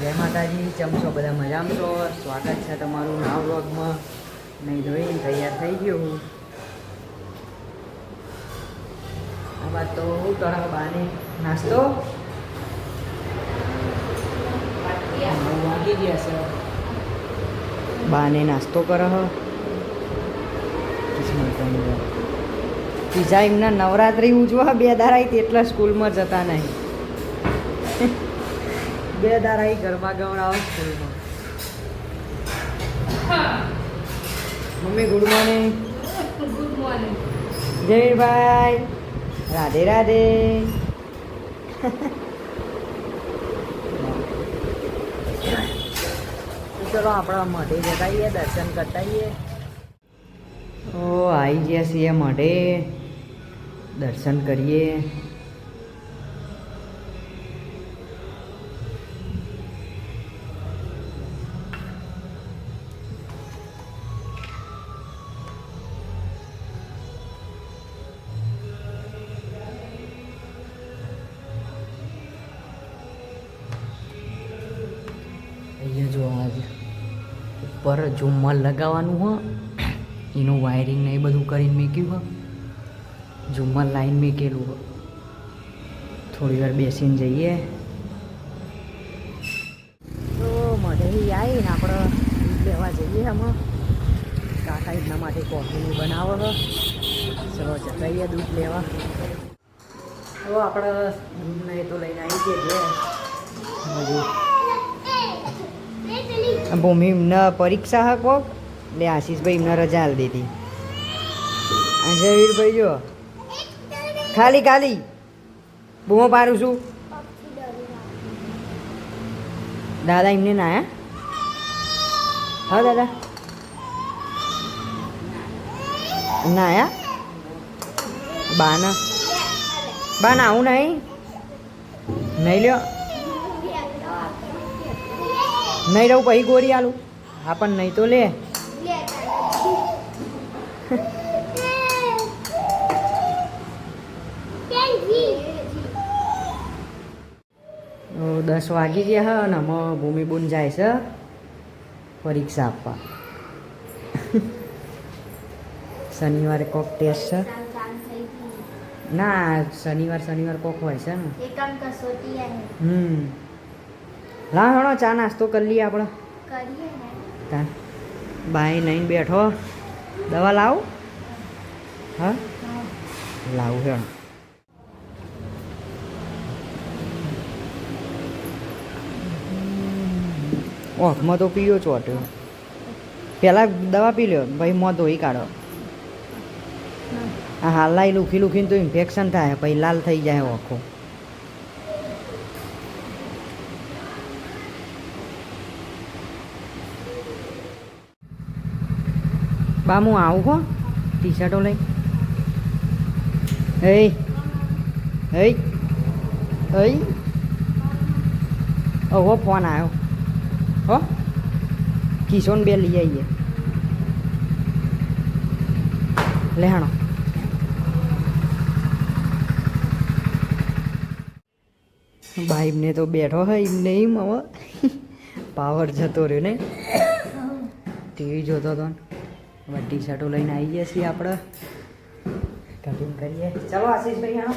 જય માતાજી ચમ છો? બધા મજામાં છો? સ્વાગત છે તમારું નાવ વ્લોગમાં. નહીં ધોઈને તૈયાર થઈ ગયો આ વાત તો હું કરો બાને નાસ્તો. વાગી ગયા છે. બાને નાસ્તો કરો. બીજા એમના નવરાત્રિ ઉજવા બે દાડા એટલા સ્કૂલમાં જતા નહીં. બે દાડા ગરબા ગવડાવો સ્કૂલમાં. Mummy good morning good morning Jaybhai Radhe. Radhe ચલો આપણા મઢે જતા આવીએ દર્શન કરતા આવીએ ઓ આવી ગયા છીએ મઢે. દર્શન કરીએ. ઉપર ઝુમ્મર લગાવવાનું હો, એનું વાયરિંગ ને એ બધું કરીને મૂક્યું હો. ઝુમ્મર લાઈન મૂકેલું હો. થોડી વાર બેસીને જઈએ. તો મઢેથી આવીને આપણે લેવા જઈએ આમાં કાકા એમના માટે કોફીનું બનાવો હો. ચલો જતાઈએ દૂધ લેવા. તો આપણે દૂધ નહીં તો લઈને આવી જઈએ ભૂમિ એમને પરીક્ષા હકો કોક એટલે આશીષભાઈ એમને રજા આલી દીધી. આ જયવીરભાઈ જો ખાલી ખાલી. બૂમો પાડું છું. દાદા એમને નાયા હા? દાદા. નાયા બાના. બાના, આવું નહીં. નહીં લ્યો. નહીં રહું પછી ગોરી આલું. હા પણ નહીં તો લે. તો દસ વાગી ગયા હા ને અમે ભૂમિબુન જાય છે પરીક્ષા આપવા. શનિવારે કોક ટેસ્ટ છે. ના શનિવાર શનિવાર કોક હોય છે ને હમ. લા હણો ચા નાસ્તો કરી લઈએ આપણે. તા બાય નહીં બેઠો. દવા લાવ. હા? લાવું હેણ ઓખમાં તો પીયો ચોટ્યો પહેલાં દવા પી લ્યો ભાઈ મોં ધોઈ કાઢો. આ હાલાઈ લુખી લુખીને તો ઇન્ફેક્શન થાય પછી લાલ થઈ જાય ઓખો બા હું આવું હો. ટી શર્ટો લઈ. હે હે હે ઓહો ફોન આવ્યો હો. કિશોન બે લઈ આવીએ લેહાણો. બાઈમને તો બેઠો હે એમને એમ હવે. પાવર જતો રહ્યો ને. ટીવી જોતો હતો ને. હવે ટી શર્ટો લઈને આવી ગયા છીએ આપણે. કટિંગ કરીએ. ચલો આશીષભાઈ આનો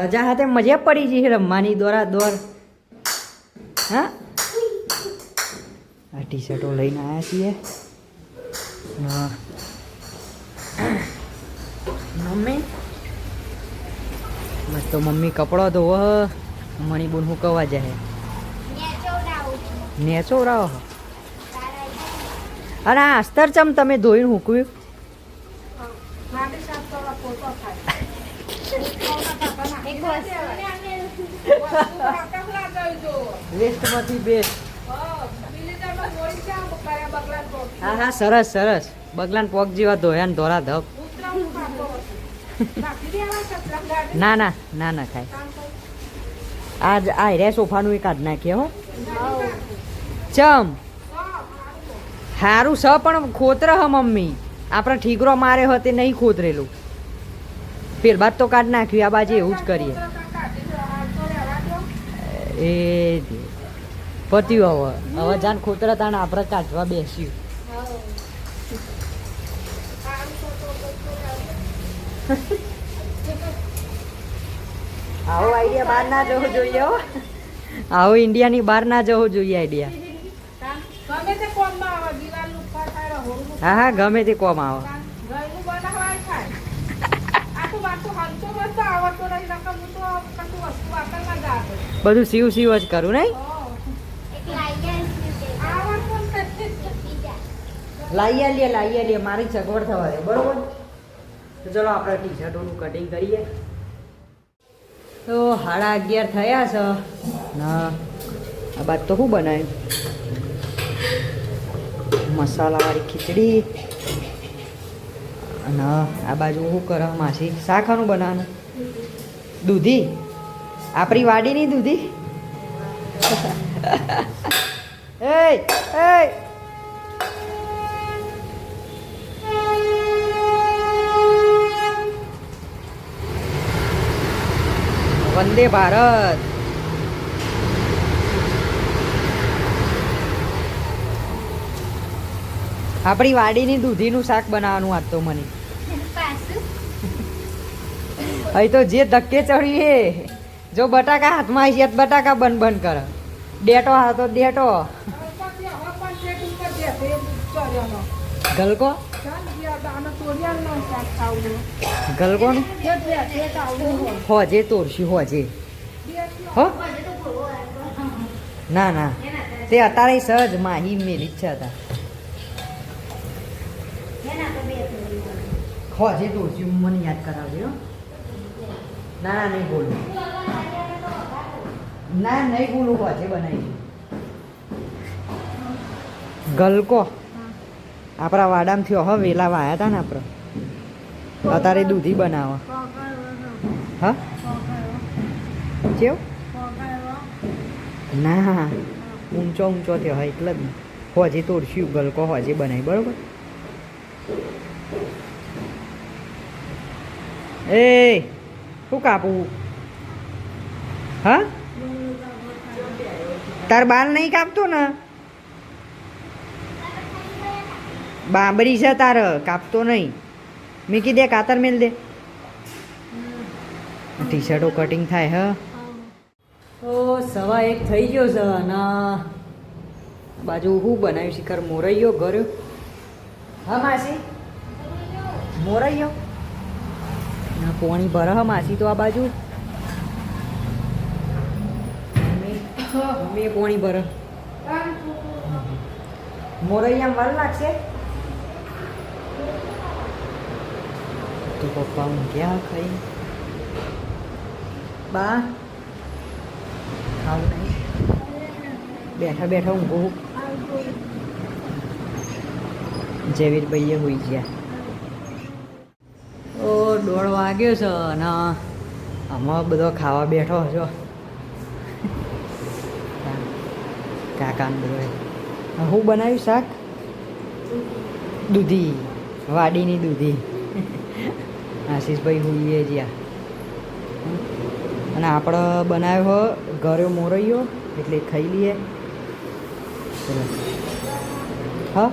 રજા સાથે મજા પડી જઈ રમવાની દોરા દોર. હા? આ ટી શર્ટો લઈને આવ્યા છીએ. મમ્મી? બસ તો મમ્મી કપડો ધોવો મણીબુન હું કવા જાય? નેચો રાવ અને આ અસ્તર ચમ તમે ધોઈને મૂક્યું બેસ્ટ હા હા, સરસ સરસ. બગલાન પોક જેવા ધોયા ધોરા ધપ. ના ના ના ના ખાય આજ આ રે સોફાનું એ કાઢ નાખીએ હો. ચમ. હારું સ, પણ ખોતર હ, મમ્મી. આપણે ઠીકરો મારે હ, તે નહીં ખોતરેલું. પેલ બાદ તો કાઢ નાખ્યું, આ બાજુ એવું જ કરીએ. એ પત્યું હવે. હવે જાન ખોતરા તાણ આપણે કાઢવા બેસ્યું. આવો આઈડિયા બહાર ના જવો જોઈએ. આવો ઇન્ડિયાની બહાર ના જવો જોઈએ આઈડિયા ગમે તે કોમમાં આવે દિવાલ ઉપર થાય રહોડું હા હા ગમે તે કોમ આવો. બધું સીવ સીવ જ કરું નહીં? લાઈએ લે લાઈએ આલીએ મારી સગવડ થવા દે બરોબર? તો ચલો આપણે ટી શર્ટોનું કટિંગ કરીએ. તો સાડા અગિયાર થયા છે. ના આ બાદ તો શું બનાવ્યું મસાલાવાળી ખીચડી. અને આ બાજુ શું કરે માસી? શાખાનું બનાવવાનું દૂધી? આપણી વાડીની દૂધી? એ વંદે ભારત. આપણી વાડીની દૂધીનું શાક બનાવવાનું આજ તો મને. અહીં તો જે ધક્કે ચડી એ. જો બટાકા હાથમાં આવી જાય તો બટાકા બન બન કરે. ડેટો હા તો ડેટો. ગલકો? ગલકો ને હોજે તોડશું હોજે હો? ના ના. તે અત્યારે સહજ માહી મેલી જ છે હતા હોજે તોડશું મને યાદ કરાવજો ના ના નહીં બોલું. ના નહીં બોલું હોજે બનાવી ગલકો. આપણા વાડામથી ઓહ વેલા વાયા હતા ને આપણે અત્યારે દૂધી બનાવો હા? કેવું? ના ઊંચો ઊંચો થયો હોય એટલે જ. હોજે તોડશું, ગલકો હોજે બનાવી, બરોબર? એ શું કાપવું હા તાર બાલ નહીં કાપતો ને બાબરી છે તાર કાપતો નહીં મીકી દે કાતર મેલ દે ટી શર્ટો કટિંગ થાય હ તો સવા એક થઈ ગયો અને બાજુ હું બનાવ્યું શિખર મોરૈયો ઘર. હા, માસી? મોરૈયો? પોણી ભર હા માસી તો આ બાજુ. પોણી ભરે મોરૈયા વાર લાગશે તો પપ્પા ઊંઘ્યા ખાઈ? બા. ખાવ નહીં. બેઠા બેઠા ઊંઘું. જેવીર ભાઈએ હોઈ ગયા. દોઢ વાગ્યો છે અને આમાં બધો ખાવા બેઠો છો. કાકાને બધો હું બનાવ્યું શાક? દૂધી. વાડીની દૂધી. આશીષભાઈ હોઈએ જ્યાં. અને આપણે બનાવ્યો ઘરે મોરૈયો એટલે ખાઈ લઈએ. હા?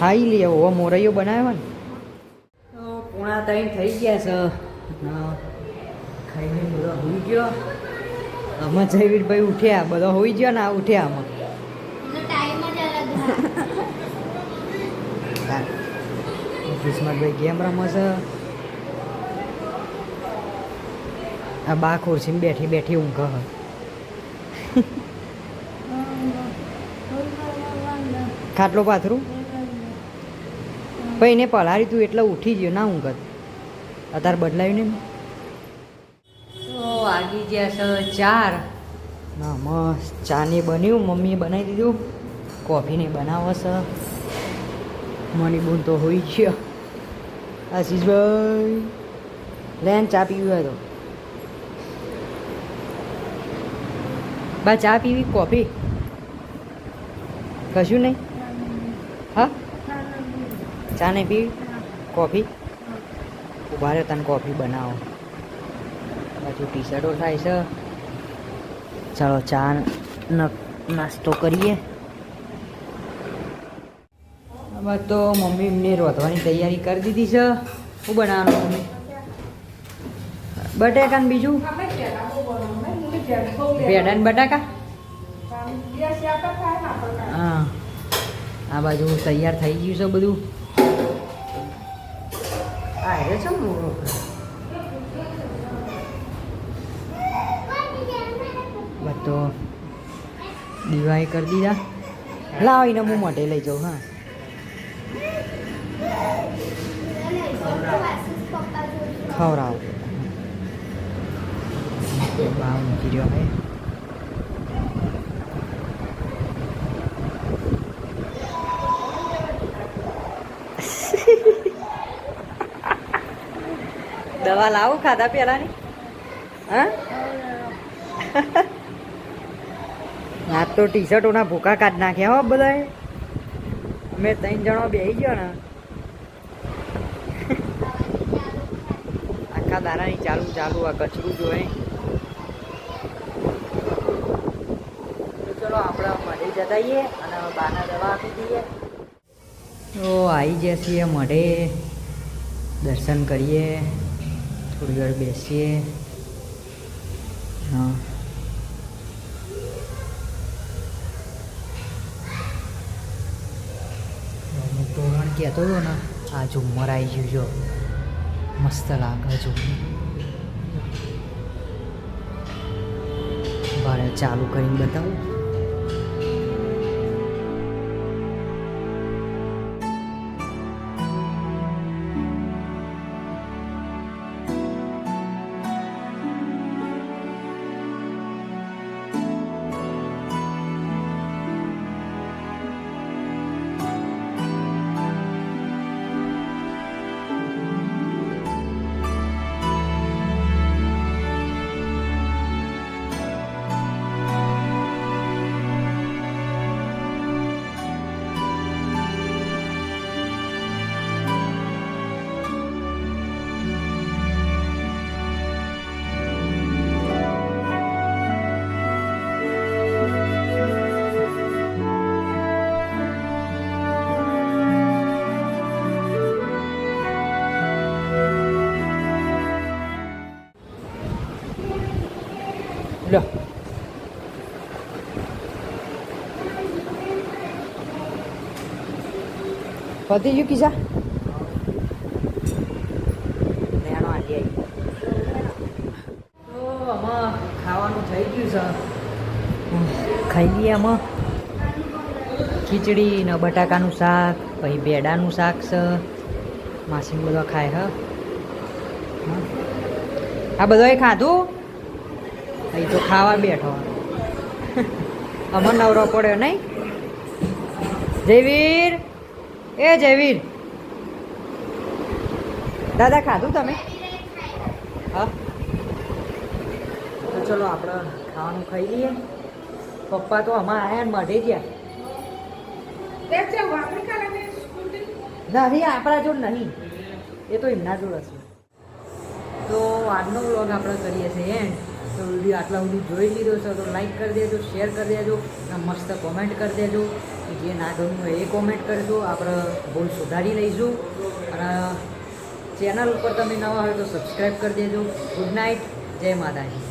ખાઈ લઈએ. ઓ મોરૈયો બનાવ્યો ને? પોણા ત્રણ થઈ ગયા છે. ખાઈને બધા હોઈ ગયો. આમાં જયવીરભાઈ ઉઠ્યા બધા હોઈ ગયો ને આ ઉઠ્યા આમાં કિસ્મતભાઈ ગેમ રમે છે. આ બા ખુરશીમાં બેઠી બેઠી ઊંઘ હ. ખાટલો પાથરું? પછી એને પલાળી તું એટલે ઉઠી ગયો. ના ઊંઘત અત્યારે બદલાયું ને તો આગી ગયા છે ચાર. ના મસ્ત. ચાને બન્યું. મમ્મીએ બનાવી દીધું. કોફીને બનાવો છે. મની બૂન તો હોઈ છે આશીષભાઈ લેન ચા પીવી હોય તો. બા ચા પીવી? કોફી? કશું નહીં? હા? ચા નહીં પીવી કોફી. ઊભા રહ્યો તને કોફી બનાવો. પાછું ટી શર્ટો થાય છે. ચાલો ચા નાસ્તો કરીએ. હવે તો મમ્મી એમને રોધવાની તૈયારી કરી દીધી છે. શું બનાવવાનું મમ્મી? બટાકા ને બીજું? ભેડા ને બટાકા? હા. આ બાજુ તૈયાર થઈ ગયું છે બધું. રે છે ને બધો દિવાળી કરી દીધા. લાવીને હું માટે લઈ જાઉં હા. ખવડાવ. મૂકી રહ્યો હે દવા લાવું ખાધા પેલાની હા? હા તો ટી શર્ટોના ભૂકા કાઢ નાખ્યા હો બધાએ. અમે ત્રણ જણો બેસી ગયો ને. આખા દારાની ચાલુ ચાલુ, આ કચરું જોઈ ચલો આપણે મઢે આવીએ અને બાના દવા આપી દઈએ. તો આવી છીએ મઢે. દર્શન કરીએ. થોડી બેસીએ હા તોરણ કહેતો હતો ને આ ઝુમ્મર આવી ગયું જો મસ્ત લાગે ઝુમ્મર ભારે ચાલુ કરીને બતાવું લો પતી ગયું તો ખાવાનું થઈ ગયું છે. ખાઈ લઈએ આમાં. ખીચડી ને બટાકાનું શાક પછી બેડાનું શાક છે. માસી બધા ખાય હ. હા. આ બધાએ ખાધું? અહીં તો ખાવા બેઠો અમર નવરો પડ્યો નહીં? જયવીર! એ જયવીર! દાદા ખાધું તમે? હા. તો ચલો આપણે ખાવાનું ખાઈ લઈએ. પપ્પા તો આમાં આયા ને મઢી ગયા. નહીં, આપણા જોડ નહીં. એ તો એમના જોડ હશે તો આજનો વ્લોગ આપણે કરીએ છીએ એન્ડ. તો વીડિયો આટલા સુધી જોઈ લીધો છે, તો લાઈક કરી દેજો શેર કરી દેજો, અને મસ્ત કોમેન્ટ કરી દેજો. કે જે ના ગમ્યું એ કોમેન્ટ કરજો. આપણે ભૂલ સુધારી લઈશું. અને ચેનલ ઉપર તમે નવા હોય તો સબસ્ક્રાઈબ કરી દેજો. ગુડ નાઇટ જય માતાજી.